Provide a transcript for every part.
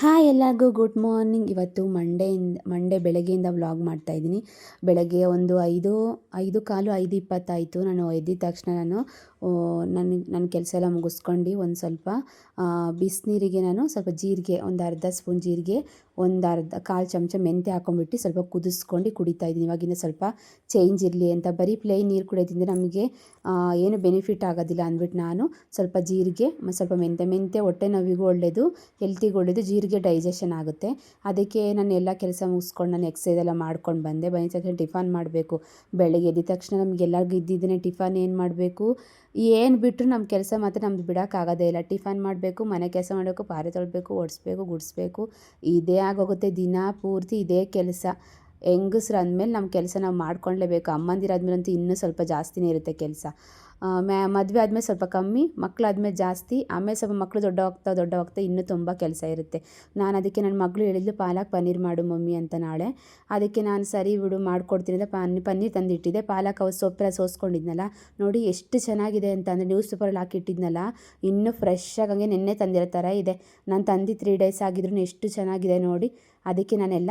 Hi ಎಲ್ಲರಿಗೂ good morning. ಇವತ್ತು ಮಂಡೆಯಿಂದ, Monday ಬೆಳಗ್ಗೆಯಿಂದ ವ್ಲಾಗ್ ಮಾಡ್ತಾಯಿದ್ದೀನಿ ಬೆಳಗ್ಗೆ ಒಂದು ಐದು ಐದು ಕಾಲು, ಐದು ಇಪ್ಪತ್ತಾಯಿತು. ನಾನು ಎದ್ದಿದ ತಕ್ಷಣ ನಾನು ನನಗೆ ನನ್ನ ಕೆಲಸ ಎಲ್ಲ ಮುಗಿಸ್ಕೊಂಡು ಒಂದು ಸ್ವಲ್ಪ ಬಿಸಿನೀರಿಗೆ ನಾನು ಸ್ವಲ್ಪ ಜೀರಿಗೆ, ಒಂದು ಅರ್ಧ ಸ್ಪೂನ್ ಜೀರಿಗೆ, ಒಂದು ಅರ್ಧ ಕಾಲು ಚಮಚ ಮೆಂತ್ಯ ಹಾಕೊಂಡ್ಬಿಟ್ಟು ಸ್ವಲ್ಪ ಕುದಿಸ್ಕೊಂಡು ಕುಡಿತಾ ಇದ್ದೀನಿ. ಇವಾಗಿನ ಸ್ವಲ್ಪ ಚೇಂಜ್ ಇರಲಿ ಅಂತ. ಬರೀ ಪ್ಲೇನ್ ನೀರು ಕುಡಿಯೋದ್ರಿಂದ ನಮಗೆ ಏನು ಬೆನಿಫಿಟ್ ಆಗೋದಿಲ್ಲ ಅಂದ್ಬಿಟ್ಟು ನಾನು ಸ್ವಲ್ಪ ಜೀರಿಗೆ ಸ್ವಲ್ಪ ಮೆಂತ್ಯ ಮೆಂತ್ಯ ಹೊಟ್ಟೆ ನೋವಿಗೂ ಒಳ್ಳೆಯದು ಹೆಲ್ತಿಗೆ ಒಳ್ಳೆಯದು ಜೀರಿಗೆ ಡೈಜೆಷನ್ ಆಗುತ್ತೆ. ಅದಕ್ಕೆ ನಾನು ಎಲ್ಲ ಕೆಲಸ ಮುಗಿಸ್ಕೊಂಡು ನಾನು ಎಕ್ಸೈಸ್ ಎಲ್ಲ ಮಾಡ್ಕೊಂಡು ಬಂದೆ. ಬಂದ ತಕ್ಷಣ ಟಿಫನ್ ಮಾಡಬೇಕು. ಬೆಳಗ್ಗೆ ಎದ್ದ ತಕ್ಷಣ ನಮಗೆಲ್ಲರಿಗೂ ಇದ್ದಿದ್ದೇನೆ ಟಿಫನ್ ಏನು ಮಾಡಬೇಕು? ಏನು ಬಿಟ್ಟರು ನಮ್ಮ ಕೆಲಸ ಮಾತ್ರ ನಮ್ದು ಬಿಡೋಕ್ಕಾಗೋದೇ ಇಲ್ಲ. ಟಿಫನ್ ಮಾಡಬೇಕು, ಮನೆ ಕೆಲಸ ಮಾಡಬೇಕು ಪಾರೆ ತೊಳಬೇಕು, ಒಡಿಸ್ಬೇಕು, ಗುಡಿಸ್ಬೇಕು. ಇದೇ ಆಗೋಗುತ್ತೆ ದಿನ ಪೂರ್ತಿ ಇದೇ ಕೆಲಸ. ಹೆಂಗಸ್ರು ಅಂದಮೇಲೆ ನಮ್ಮ ಕೆಲಸ ನಾವು ಮಾಡ್ಕೊಳ್ಳೇಬೇಕು ಅಮ್ಮಂದಿರಾದ್ಮೇಲಂತೂ ಇನ್ನೂ ಸ್ವಲ್ಪ ಜಾಸ್ತಿನೇ ಇರುತ್ತೆ ಕೆಲಸ. ಮ್ಯಾ ಮದುವೆ ಆದಮೇಲೆ ಸ್ವಲ್ಪ ಕಮ್ಮಿ ಮಕ್ಕಳಾದ್ಮೇಲೆ ಜಾಸ್ತಿ, ಆಮೇಲೆ ಸ್ವಲ್ಪ ಮಕ್ಕಳು ದೊಡ್ಡವಾಗ್ತಾ ದೊಡ್ಡವಾಗ್ತಾ ಇನ್ನೂ ತುಂಬ ಕೆಲಸ ಇರುತ್ತೆ. ನಾನು ಅದಕ್ಕೆ ನನ್ನ ಮಗಳು ಹೇಳಿದ್ಲು, ಪಾಲಕ್ ಪನ್ನೀರ್ ಮಾಡು ಮಮ್ಮಿ ಅಂತ ನಾಳೆ. ಅದಕ್ಕೆ ನಾನು ಸರಿ ಬಿಡು, ಮಾಡ್ಕೊಡ್ತೀನಿ ಅಂತ ಪನ್ನಿ ಪನ್ನೀರ್ ತಂದಿಟ್ಟಿದ್ದೆ. ಪಾಲಕ್ ಅವ್ರು ಸೊಪ್ಪೆಲ್ಲ ಸೋಸ್ಕೊಂಡಿದ್ನಲ್ಲ, ನೋಡಿ ಎಷ್ಟು ಚೆನ್ನಾಗಿದೆ ಅಂತ ಅಂದರೆ ನ್ಯೂಸ್ ಪೇಪರಲ್ಲಿ ಹಾಕಿಟ್ಟಿದ್ನಲ್ಲ, ಇನ್ನೂ ಫ್ರೆಶ್ ಆಗಿ ಹಂಗೆ ನೆನ್ನೆ ತಂದಿರೋ ಥರ ಇದೆ. ನಾನು ತಂದು ತ್ರೀ ಡೇಸ್ ಆಗಿದ್ರು ಎಷ್ಟು ಚೆನ್ನಾಗಿದೆ ನೋಡಿ. ಅದಕ್ಕೆ ನಾನೆಲ್ಲ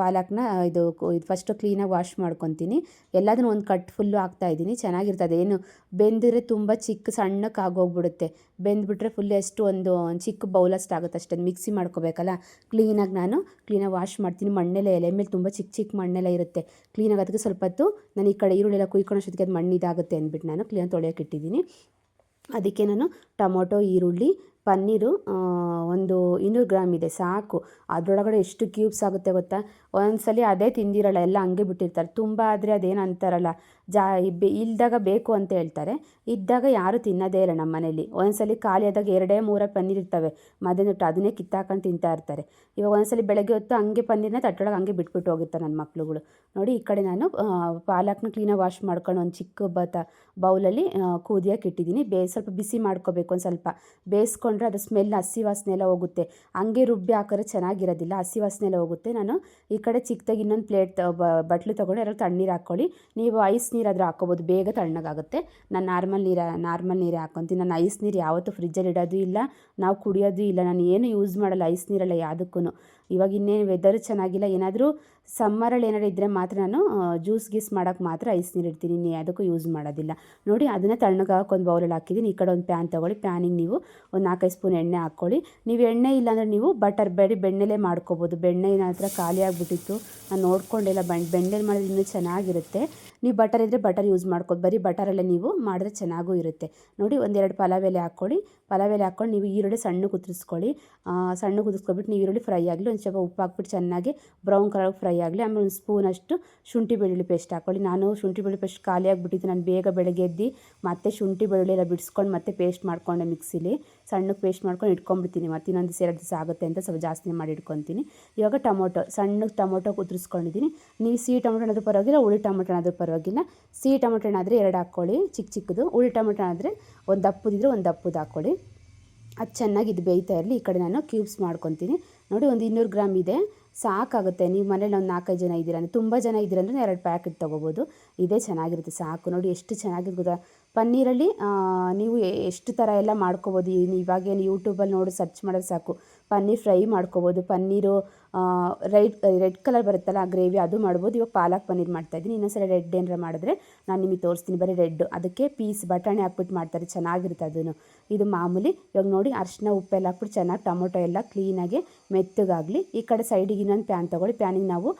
ಪಾಲಕ್ನ ಇದು ಇದು ಫಸ್ಟು ಕ್ಲೀನಾಗಿ ವಾಶ್ ಮಾಡ್ಕೊತೀನಿ. ಎಲ್ಲದನ್ನು ಒಂದು ಕಟ್ ಫುಲ್ಲು ಹಾಕ್ತಾಯಿದ್ದೀನಿ ಚೆನ್ನಾಗಿರ್ತದೆ. ಏನು ಬೆಂದರೆ ತುಂಬ ಚಿಕ್ಕ ಸಣ್ಣಕ್ಕೆ ಆಗೋಗ್ಬಿಡುತ್ತೆ. ಬೆಂದ್ಬಿಟ್ರೆ ಫುಲ್ ಎಷ್ಟು ಒಂದು ಚಿಕ್ಕ ಬೌಲಷ್ಟು ಆಗುತ್ತೆ ಅಷ್ಟೇ. ಮಿಕ್ಸಿ ಮಾಡ್ಕೋಬೇಕಲ್ಲ? ಕ್ಲೀನಾಗಿ ನಾನು ಕ್ಲೀನಾಗಿ ವಾಶ್ ಮಾಡ್ತೀನಿ. ಮಣ್ಣೆಲ್ಲ ಎಲೆ ಮೇಲೆ ತುಂಬ ಚಿಕ್ಕ ಚಿಕ್ಕ ಮಣ್ಣೆಲ್ಲ ಇರುತ್ತೆ. ಕ್ಲೀನಾಗಿ ಅದಕ್ಕೆ ಸ್ವಲ್ಪ ಹೊತ್ತು ನಾನು ಈ ಕಡೆ ಈರುಳ್ಳಿ ಎಲ್ಲ ಕುಯ್ಕೊಳ್ಳೋಷ್ಟೊತ್ತಿಗೆ ಅದು ಮಣ್ಣಿದಾಗುತ್ತೆ ಅಂದ್ಬಿಟ್ಟು ನಾನು ಕ್ಲೀನಾಗಿ ತೊಳೆಯೋಕೆ ಇಟ್ಟಿದ್ದೀನಿ. ಅದಕ್ಕೆ ನಾನು ಟೊಮೊಟೊ, ಈರುಳ್ಳಿ ಪನ್ನೀರು ಒಂದು ಇನ್ನೂರು ಗ್ರಾಮ್ ಇದೆ, ಸಾಕು. ಅದರೊಳಗಡೆ ಎಷ್ಟು ಕ್ಯೂಬ್ಸ್ ಆಗುತ್ತೆ ಗೊತ್ತಾ? ಒಂದ್ಸಲಿ ಅದೇ ತಿಂದಿರಲ್ಲ, ಎಲ್ಲ ಹಂಗೆ ಬಿಟ್ಟಿರ್ತಾರೆ. ತುಂಬ ಆದರೆ ಅದೇನು ಅಂತಾರಲ್ಲ, ಜಾ ಇಲ್ದಾಗ ಬೇಕು ಅಂತ ಹೇಳ್ತಾರೆ. ಇದ್ದಾಗ ಯಾರು ತಿನ್ನೋದೇ ಇಲ್ಲ ನಮ್ಮ ಮನೇಲಿ. ಒಂದ್ಸಲ ಖಾಲಿ ಆದಾಗ ಎರಡೇ, ಮೂರೇ ಪನ್ನೀರ್ ಇರ್ತವೆ. ಮಧ್ಯಾಹ್ನ ಅದನ್ನೇ ಕಿತ್ತಾಕೊಂಡು ತಿಂತಾ ಇರ್ತಾರೆ. ಇವಾಗ ಒಂದ್ಸಲ ಬೆಳಗ್ಗೆ ಹೊತ್ತು ಹಂಗೆ ಪನ್ನೀರ್ನ ತಟ್ಟೊಳಗೆ ಹಂಗೆ ಬಿಟ್ಬಿಟ್ಟು ಹೋಗಿರ್ತಾರೆ ನನ್ನ ಮಕ್ಳುಗಳು. ನೋಡಿ, ಈ ಕಡೆ ನಾನು ಪಾಲಕ್ನ ಕ್ಲೀನಾಗಿ ವಾಶ್ ಮಾಡ್ಕೊಂಡು ಒಂದು ಚಿಕ್ಕ ಬತ ಬೌಲಲ್ಲಿ ಕುದಿಯೋಕೆ ಇಟ್ಟಿದ್ದೀನಿ. ಬೇ ಸ್ವಲ್ಪ ಬಿಸಿ ಮಾಡ್ಕೋಬೇಕು ಒಂದು ಸ್ವಲ್ಪ. ಬೇಯಿಸ್ಕೊಂಡ್ರೆ ಅದು ಸ್ಮೆಲ್ ಹಸಿ ವಾಸನೆ ಎಲ್ಲ ಹೋಗುತ್ತೆ. ಹಂಗೆ ರುಬ್ಬಿ ಹಾಕಿದ್ರೆ ಚೆನ್ನಾಗಿರೋದಿಲ್ಲ. ಹಸಿ ವಾಸನೆ ಎಲ್ಲ ಹೋಗುತ್ತೆ. ನಾನು ಈ ಕಡೆ ಚಿಕ್ಕದಾಗಿ ಇನ್ನೊಂದು ಪ್ಲೇಟ್ ಬಟ್ಲು ತೊಗೊಂಡು ಅದರಲ್ಲಿ ತಣ್ಣೀರು ಹಾಕ್ಕೊಳ್ಳಿ ನೀವು ಐಸ್ ನೀರಾದರೂ ಹಾಕ್ಕೋಬೋದು. ಬೇಗ ತಣ್ಣಗಾಗುತ್ತೆ. ನಾನು ನಾರ್ಮಲ್ ನೀರು ನಾರ್ಮಲ್ ನೀರೇ ಹಾಕ್ಕೊತೀನಿ ನಾನು ಐಸ್ ನೀರು ಯಾವತ್ತೂ ಫ್ರಿಜ್ಜಲ್ಲಿ ಇಡೋದು ಇಲ್ಲ. ನಾವು ಕುಡಿಯೋದು ಇಲ್ಲ. ನಾನು ಏನು ಯೂಸ್ ಮಾಡಲ್ಲ ಐಸ್ ನೀರಲ್ಲ ಯಾವುದಕ್ಕೂ ಇವಾಗ ಇನ್ನೇನು ವೆದರ್ ಚೆನ್ನಾಗಿಲ್ಲ. ಏನಾದರೂ ಸಮ್ಮರಲ್ಲಿ ಏನಾದ್ರು ಇದ್ದರೆ ಮಾತ್ರ ನಾನು ಜ್ಯೂಸ್ ಗೀಸ್ ಮಾಡೋಕ್ಕೆ ಮಾತ್ರ ಐಸ್ ನೀರು ಇಡ್ತೀನಿ. ಇನ್ನು ಯಾವುದಕ್ಕೂ ಯೂಸ್ ಮಾಡೋದಿಲ್ಲ. ನೋಡಿ ಅದನ್ನು ತಣ್ಣಗಾಗಕ್ಕೆ ಒಂದು ಬೌಲಲ್ಲಿ ಹಾಕಿದ್ದೀನಿ ಈ ಕಡೆ ಒಂದು ಪ್ಯಾನ್ ತೊಗೊಳ್ಳಿ. ಪ್ಯಾನಿಗೆ ನೀವು ಒಂದು ನಾಲ್ಕೈದು ಸ್ಪೂನ್ ಎಣ್ಣೆ ಹಾಕ್ಕೊಳ್ಳಿ ನೀವು ಎಣ್ಣೆ ಇಲ್ಲಾಂದರೆ ನೀವು ಬಟರ್ ಬೇಡಿ, ಬೆಣ್ಣೆಲೇ ಮಾಡ್ಕೋಬೋದು. ಬೆಣ್ಣೆ ನನ್ನ ಹತ್ರ ಖಾಲಿ ಆಗಿಬಿಟ್ಟಿತ್ತು. ನಾನು ನೋಡ್ಕೊಂಡಿಲ್ಲ ಬೆಣ್ಣೆ ಬೆಣ್ಣೆಲಿ ಮಾಡಿದ್ರೆ ಇನ್ನೂ ಚೆನ್ನಾಗಿರುತ್ತೆ. ನೀವು ಬಟರ್ ಇದ್ದರೆ ಬಟರ್ ಯೂಸ್ ಮಾಡ್ಕೋದು ಬರೀ ಬಟರಲ್ಲೇ ನೀವು ಮಾಡಿದ್ರೆ ಚೆನ್ನಾಗೂ ಇರುತ್ತೆ. ನೋಡಿ ಒಂದೆರಡು ಪಲಾವ್ ಎಲೆ ಹಾಕ್ಕೊಳ್ಳಿ. ಪಲಾವ್ ಎಲೆ ಹಾಕ್ಕೊಂಡು ನೀವು ಈರುಳ್ಳಿ ಸಣ್ಣ ಕುದಿಸ್ಕೊಳ್ಳಿ ಸಣ್ಣ ಕುದಿಸ್ಕೊಬಿಟ್ಟು ನೀವು ಈರುಳ್ಳಿ ಫ್ರೈ ಆಗಲಿ, ಒಂದು ಸ್ವಲ್ಪ ಉಪ್ಪು ಹಾಕ್ಬಿಟ್ಟು ಚೆನ್ನಾಗಿ ಬ್ರೌನ್ ಕಲರ್ ಫ್ರೈ ಆಗಲಿ, ಆಮೇಲೆ ಒಂದು ಸ್ಪೂನಷ್ಟು ಶುಂಠಿ ಬೆಳ್ಳುಳ್ಳಿ ಪೇಸ್ಟ್ ಹಾಕ್ಕೊಳ್ಳಿ. ನಾನು ಶುಂಠಿ ಬೆಳ್ಳುಳ್ಳಿ ಪೇಸ್ಟ್ ಖಾಲಿ ಆಗಿಬಿಟ್ಟಿದ್ದು, ನಾನು ಬೇಗ ಬೆಳಗ್ಗೆ ಎದ್ದು ಮತ್ತೆ ಶುಂಠಿ ಬೆಳ್ಳುಳ್ಳಿ ಎಲ್ಲ ಬಿಡಿಸ್ಕೊಂಡು ಮತ್ತೆ ಪೇಸ್ಟ್ ಮಾಡಿಕೊಂಡೆ ಮಿಕ್ಸಿಲಿ ಸಣ್ಣಕ್ಕೆ ಪೇಸ್ಟ್ ಮಾಡ್ಕೊಂಡು ಇಟ್ಕೊಂಡ್ಬಿಡ್ತೀನಿ. ಮತ್ತು ಇನ್ನೊಂದು ದಿವಸ, ಎರಡು ದಿವಸ ಆಗುತ್ತೆ ಅಂತ ಸ್ವಲ್ಪ ಜಾಸ್ತಿ ಮಾಡಿ ಇಟ್ಕೊತೀನಿ. ಇವಾಗ ಟೊಮೊಟೊ ಸಣ್ಣಕ್ಕೆ ಟೊಮೊಟೊ ಕುದುರಿಸ್ಕೊಂಡಿದ್ದೀನಿ. ನೀವು ಸಿಹಿ ಟೊಮೊಟೊ ಏನಾದರೂ ಪರವಾಗಿಲ್ಲ, ಹುಳಿ ಟೊಮೊಟೊ ಏನಾದರೂ ಪರವಾಗಿಲ್ಲ. ಸಿಹಿ ಟೊಮೊಟೊ ಏನಾದರೆ ಎರಡು ಹಾಕ್ಕೊಳ್ಳಿ ಚಿಕ್ಕ ಚಿಕ್ಕದು. ಹುಳಿ ಟೊಮೊಟೊ ಆದರೆ ಒಂದು ದಪ್ಪದಿದ್ರೆ ಒಂದು ದಪ್ಪದು ಹಾಕ್ಕೊಳ್ಳಿ. ಅದು ಚೆನ್ನಾಗಿ ಇದು ಬೇಯ್ತಾ ಇರಲಿ. ಈ ಕಡೆ ನಾನು ಕ್ಯೂಬ್ಸ್ ಮಾಡ್ಕೊತೀನಿ. ನೋಡಿ ಒಂದು ಇನ್ನೂರು ಗ್ರಾಮ್ ಇದೆ. ಸಾಕಾಗುತ್ತೆ. ನೀವು ಮನೇಲಿ ಒಂದು ನಾಲ್ಕೈದು ಜನ ಇದ್ದೀರ ಅಂದರೆ, ತುಂಬ ಜನ ಇದ್ದೀರ ಅಂದರೆ ಎರಡು ಪ್ಯಾಕೆಟ್ ತೊಗೋಬೋದು. ಇದೇ ಚೆನ್ನಾಗಿರುತ್ತೆ ಸಾಕು. ನೋಡಿ ಎಷ್ಟು ಗೊತ್ತಾ? ಪನ್ನೀರಲ್ಲಿ ನೀವು ಎಷ್ಟು ಥರ ಎಲ್ಲ ಮಾಡ್ಕೋಬೋದು. ಇವಾಗೇನು ಯೂಟ್ಯೂಬಲ್ಲಿ ನೋಡಿ ಸರ್ಚ್ ಮಾಡೋದು ಸಾಕು. ಪನ್ನೀರ್ ಫ್ರೈ ಮಾಡ್ಕೋಬೋದು. ಪನ್ನೀರು ರೈಡ್, ರೆಡ್ ಕಲರ್ ಬರುತ್ತಲ್ಲ, ಆ ಗ್ರೇವಿ ಅದು ಮಾಡ್ಬೋದು. ಇವಾಗ ಪಾಲಕ್ ಪನ್ನೀರ್ ಮಾಡ್ತಾಯಿದ್ದೀನಿ ಇನ್ನೊಂದ್ಸಲ ರೆಡ್ ಏನಾರ ಮಾಡಿದ್ರೆ ನಾನು ನಿಮಗೆ ತೋರಿಸ್ತೀನಿ. ಬರೀ ರೆಡ್ ಅದಕ್ಕೆ ಪೀಸ್ ಬಟಾಣಿ ಹಾಕ್ಬಿಟ್ಟು ಮಾಡ್ತಾರೆ. ಚೆನ್ನಾಗಿರುತ್ತೆ ಅದನ್ನು ಇದು ಮಾಮೂಲಿ. ಇವಾಗ ನೋಡಿ, ಅರಿಶಿನ ಉಪ್ಪೆಲ್ಲ ಹಾಕ್ಬಿಟ್ಟು ಚೆನ್ನಾಗಿ ಟೊಮೊಟೊ ಎಲ್ಲ ಕ್ಲೀನಾಗಿ ಮೆತ್ತಗಾಗಲಿ. ಈ ಕಡೆ ಸೈಡಿಗೆ ಇನ್ನೊಂದು ಪ್ಯಾನ್ ತೊಗೊಳ್ಳಿ. ಪ್ಯಾನಿಗೆ ನಾವು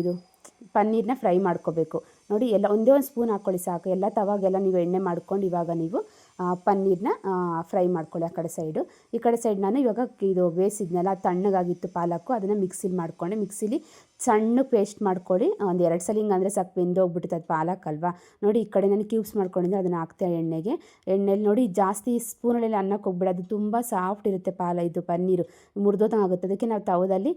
ಇದು ಪನ್ನೀರನ್ನ ಫ್ರೈ ಮಾಡ್ಕೋಬೇಕು. ನೋಡಿ ಎಲ್ಲ ಒಂದೇ ಒಂದು ಸ್ಪೂನ್ ಹಾಕ್ಕೊಳ್ಳಿ ಸಾಕು. ಎಲ್ಲ ತವಾಗೆಲ್ಲ ನೀವು ಎಣ್ಣೆ ಮಾಡ್ಕೊಂಡು ಇವಾಗ ನೀವು ಪನ್ನೀರನ್ನ ಫ್ರೈ ಮಾಡ್ಕೊಳ್ಳಿ ಆ ಕಡೆ ಸೈಡು. ಈ ಕಡೆ ಸೈಡ್ ನಾನು ಇವಾಗ ಇದು ಬೇಯಿಸಿದ್ನಲ್ಲ, ತಣ್ಣಗಾಗಿತ್ತು ಪಾಲಕ್ಕು, ಅದನ್ನು ಮಿಕ್ಸಿಲಿ ಮಾಡ್ಕೊಂಡೆ. ಮಿಕ್ಸಿಲಿ ಸಣ್ಣ ಪೇಸ್ಟ್ ಮಾಡ್ಕೊಳ್ಳಿ. ಒಂದು ಎರಡು ಸಲ ಹಿಂಗಂದರೆ ಸಾಕು ಬೆಂದೋಗ್ಬಿಟ್ಟಿತ್ತು ಅದು ಪಾಲಕ್ ಅಲ್ವಾ? ನೋಡಿ ಈ ಕಡೆ ನಾನು ಕ್ಯೂಬ್ಸ್ ಮಾಡ್ಕೊಂಡಿದ್ದೆ, ಅದನ್ನು ಹಾಕ್ತೆ ಎಣ್ಣೆಗೆ. ಎಣ್ಣೆಲಿ ನೋಡಿ ಜಾಸ್ತಿ ಸ್ಪೂನಲ್ಲಿ ಅನ್ನಕ್ಕೆ ಹೋಗ್ಬಿಡ, ಅದು ತುಂಬ ಸಾಫ್ಟ್ ಇರುತ್ತೆ ಪಾಲ ಇದು ಪನ್ನೀರು. ಮುರಿದೋದಂಗಾಗುತ್ತೆ ಅದಕ್ಕೆ ನಾವು ತವದಲ್ಲಿ